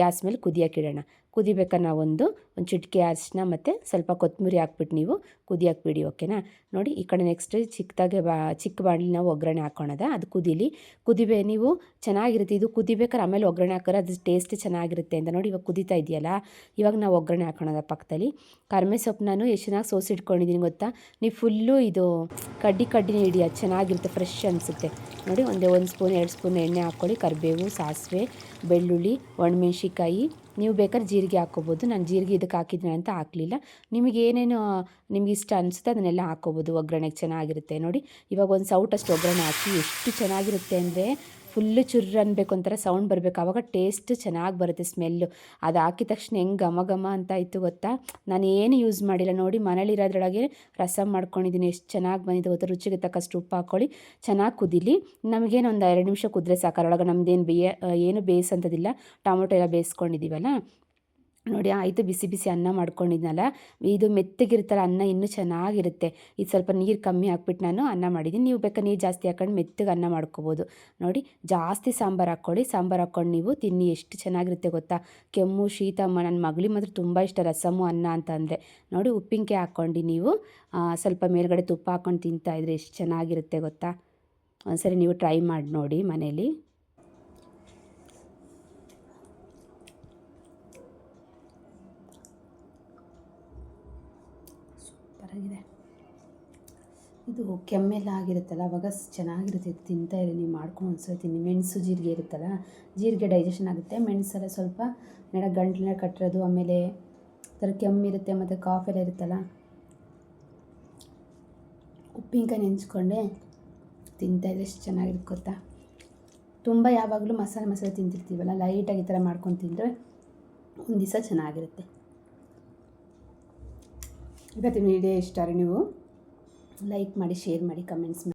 ಗ್ಯಾಸ್ ಮೇಲೆ ಕುದಿಯೋಕ್ಕಿಡೋಣ ಕುದಿಬೇಕಾ ಒಂದು ಒಂದು ಚಿಟಿಕೆ ಅರಿಶಿನ ಮತ್ತು ಸ್ವಲ್ಪ ಕೊತ್ತಂಬರಿ ಹಾಕ್ಬಿಟ್ಟು ನೀವು ಕುದಿಯಕ್ಕೆ ಬಿಡಿ ಓಕೆನಾ ನೋಡಿ, ಈ ಕಡೆ ನೆಕ್ಸ್ಟ್ ಚಿಕ್ಕದಾಗೆ ಬಾ, ಚಿಕ್ಕ ಬಾಣಲಿ ನಾವು ಒಗ್ಗರಣೆ ಹಾಕ್ಕೊಳದ ಅದು ಕುದೀಲಿ. ಕುದಿಬೇ, ನೀವು ಚೆನ್ನಾಗಿರುತ್ತೆ. ಇದು ಕುದಿಬೇಕಾದ್ರೆ ಆಮೇಲೆ ಒಗ್ಗರಣೆ ಹಾಕೋರೆ ಅದು ಟೇಸ್ಟ್ ಚೆನ್ನಾಗಿರುತ್ತೆ ಅಂತ ನೋಡಿ ಇವಾಗ ಕುದೀತಾ ಇದೆಯಲ್ಲ? ಇವಾಗ ನಾವು ಒಗ್ಗರಣೆ ಹಾಕೋಣದ ಪಕ್ಕದಲ್ಲಿ. ಕರ್ಮೆ ಸೊಪ್ಪು ನಾನು ಎಷ್ಟು ಚೆನ್ನಾಗಿ ಸೋಸಿಟ್ಕೊಂಡಿದ್ದೀನಿ ಗೊತ್ತಾ? ನೀವು ಫುಲ್ಲು ಇದು ಕಡ್ಡಿ ಕಡ್ಡಿನೇ ಹಿಡಿಯೋದು ಚೆನ್ನಾಗಿರುತ್ತೆ ಫ್ರೆಶ್ ಅನಿಸುತ್ತೆ. ನೋಡಿ, ಒಂದೇ ಒಂದು ಸ್ಪೂನ್ ಎರಡು ಸ್ಪೂನ್ ಎಣ್ಣೆ ಹಾಕ್ಕೊಳ್ಳಿ. ಕರಿಬೇವು, ಸಾಸಿವೆ, ಬೆಳ್ಳುಳ್ಳಿ ಒಣಮೆಣ್ಸಿಕಾಯಿ ನೀವು ಬೇಕಾದ್ರೆ ಜೀರಿಗೆ ಹಾಕ್ಕೋಬೋದು. ನಾನು ಜೀರಿಗೆ ಇದಕ್ಕೆ ಹಾಕಿದ್ದೀನಿ ಅಂತ ಹಾಕಲಿಲ್ಲ. ನಿಮಗೆ ಏನೇನು, ನಿಮ್ಗೆ ಇಷ್ಟ ಅನಿಸುತ್ತೆ ಅದನ್ನೆಲ್ಲ ಹಾಕ್ಕೋಬೋದು. ಒಗ್ಗರಣೆಗೆ ಚೆನ್ನಾಗಿರುತ್ತೆ. ನೋಡಿ, ಇವಾಗ ಒಂದು ಸೌಟಷ್ಟು ಒಗ್ಗರಣೆ ಹಾಕಿ ಎಷ್ಟು ಚೆನ್ನಾಗಿರುತ್ತೆ ಅಂದರೆ ಫುಲ್ಲು ಚುರ್ರು ಅನ್ಬೇಕು ಒಂಥರ ಸೌಂಡ್ ಬರಬೇಕು. ಆವಾಗ ಟೇಸ್ಟ್ ಚೆನ್ನಾಗಿ ಬರುತ್ತೆ ಸ್ಮೆಲ್ಲು ಅದು ಹಾಕಿದ ತಕ್ಷಣ ಹೆಂಗೆ ಘಮ ಘಮ ಅಂತ ಇತ್ತು ಗೊತ್ತಾ? ನಾನು ಏನು ಯೂಸ್ ಮಾಡಿಲ್ಲ. ನೋಡಿ ಮನೇಲಿರೋದ್ರೊಳಗೆ ರಸಮ್ ಮಾಡ್ಕೊಂಡಿದ್ದೀನಿ ಎಷ್ಟು ಚೆನ್ನಾಗಿ ಬಂದಿದೆ ಗೊತ್ತಾ? ರುಚಿಗೆ ತಕ್ಕಷ್ಟು ಉಪ್ಪು ಹಾಕ್ಕೊಳ್ಳಿ ಚೆನ್ನಾಗಿ ಕುದಿಲಿ. ನಮಗೇನು ಒಂದು ಎರಡು ನಿಮಿಷ ಕುದ್ರೆ ಸಾಕಾರೊಳಗೆ ನಮ್ದೇನು ಬೇಯ, ಏನು ಬೇಯಿಸಂಥದ್ದಿಲ್ಲ ಟೊಮೊಟೊ ಎಲ್ಲ ಬೇಯಿಸ್ಕೊಂಡಿದ್ದೀವಲ್ಲ ನೋಡಿ ಆಯಿತು, ಬಿಸಿ ಬಿಸಿ ಅನ್ನ ಮಾಡ್ಕೊಂಡಿದ್ನಲ್ಲ. ಇದು ಮೆತ್ತಗಿರುತ್ತಲ್ಲ, ಅನ್ನ ಇನ್ನೂ ಚೆನ್ನಾಗಿರುತ್ತೆ. ಇದು ಸ್ವಲ್ಪ ನೀರು ಕಮ್ಮಿ ಹಾಕ್ಬಿಟ್ಟು ನಾನು ಅನ್ನ ಮಾಡಿದ್ದೀನಿ. ನೀವು ಬೇಕಾ ನೀರು ಜಾಸ್ತಿ ಹಾಕೊಂಡು ಮೆತ್ತಗೆ ಅನ್ನ ಮಾಡ್ಕೋಬೋದು. ನೋಡಿ, ಜಾಸ್ತಿ ಸಾಂಬಾರು ಹಾಕ್ಕೊಳ್ಳಿ. ಸಾಂಬಾರು ಹಾಕ್ಕೊಂಡು ನೀವು ತಿನ್ನಿ, ಎಷ್ಟು ಚೆನ್ನಾಗಿರುತ್ತೆ ಗೊತ್ತಾ? ಕೆಮ್ಮು, ಶೀತ ನನ್ನ ಮಗಳಿಗೆ ಮಾತ್ರ ತುಂಬ ಇಷ್ಟ ರಸಮು, ಅನ್ನ ಅಂತ ಅಂದರೆ. ನೋಡಿ, ಉಪ್ಪಿನಕಾಯಿ ಹಾಕ್ಕೊಂಡು ನೀವು ಸ್ವಲ್ಪ ಮೇಲ್ಗಡೆ ತುಪ್ಪ ಹಾಕ್ಕೊಂಡು ತಿಂತಾಯಿದ್ರೆ ಎಷ್ಟು ಚೆನ್ನಾಗಿರುತ್ತೆ ಗೊತ್ತಾ? ಒಂದ್ಸರಿ ನೀವು ಟ್ರೈ ಮಾಡಿ ನೋಡಿ ಮನೇಲಿ. ಇದು ಕೆಮ್ಮೆಲ್ಲ ಆಗಿರುತ್ತಲ್ಲ ಅವಾಗ ಚೆನ್ನಾಗಿರುತ್ತೆ ತಿಂತಾ ಇರಿ, ನೀವು ಮಾಡ್ಕೊಂಡು ಒಂದ್ಸಲ ತಿನ್ನಿ ಮೆಣಸು ಜೀರಿಗೆ ಇರುತ್ತಲ್ಲ, ಜೀರಿಗೆ ಡೈಜೆಷನ್ ಆಗುತ್ತೆ. ಮೆಣಸೆಲ್ಲ ಸ್ವಲ್ಪ ನಡ ಗಂಟ್ಲನ್ನ ಕಟ್ಟಿರೋದು, ಆಮೇಲೆ ಥರ ಕೆಮ್ಮಿರುತ್ತೆ ಮತ್ತು ಕಾಫ್ ಎಲ್ಲ ಇರುತ್ತಲ್ಲ, ಉಪ್ಪಿನಕಾಯಿ ತಿಂತಾ ಇದ್ರೆ ಎಷ್ಟು ಚೆನ್ನಾಗಿರುತ್ತೆ ಗೊತ್ತಾ? ತುಂಬ ಯಾವಾಗಲೂ ಮಸಾಲೆ ಮಸಾಲೆ ತಿಂತಿರ್ತೀವಲ್ಲ ಲೈಟಾಗಿ ಈ ಥರ ಮಾಡ್ಕೊಂಡು ತಿಂದರೆ ಒಂದು ದಿವಸ ಚೆನ್ನಾಗಿರುತ್ತೆ. ಇವತ್ತಿನ ವಿಡಿಯೋ ಇಷ್ಟ ನೀವು? ಲೈಕ್ ಮಾಡಿ ಶೇರ್ ಮಾಡಿ ಕಮೆಂಟ್ಸ್ ಮಾಡಿ.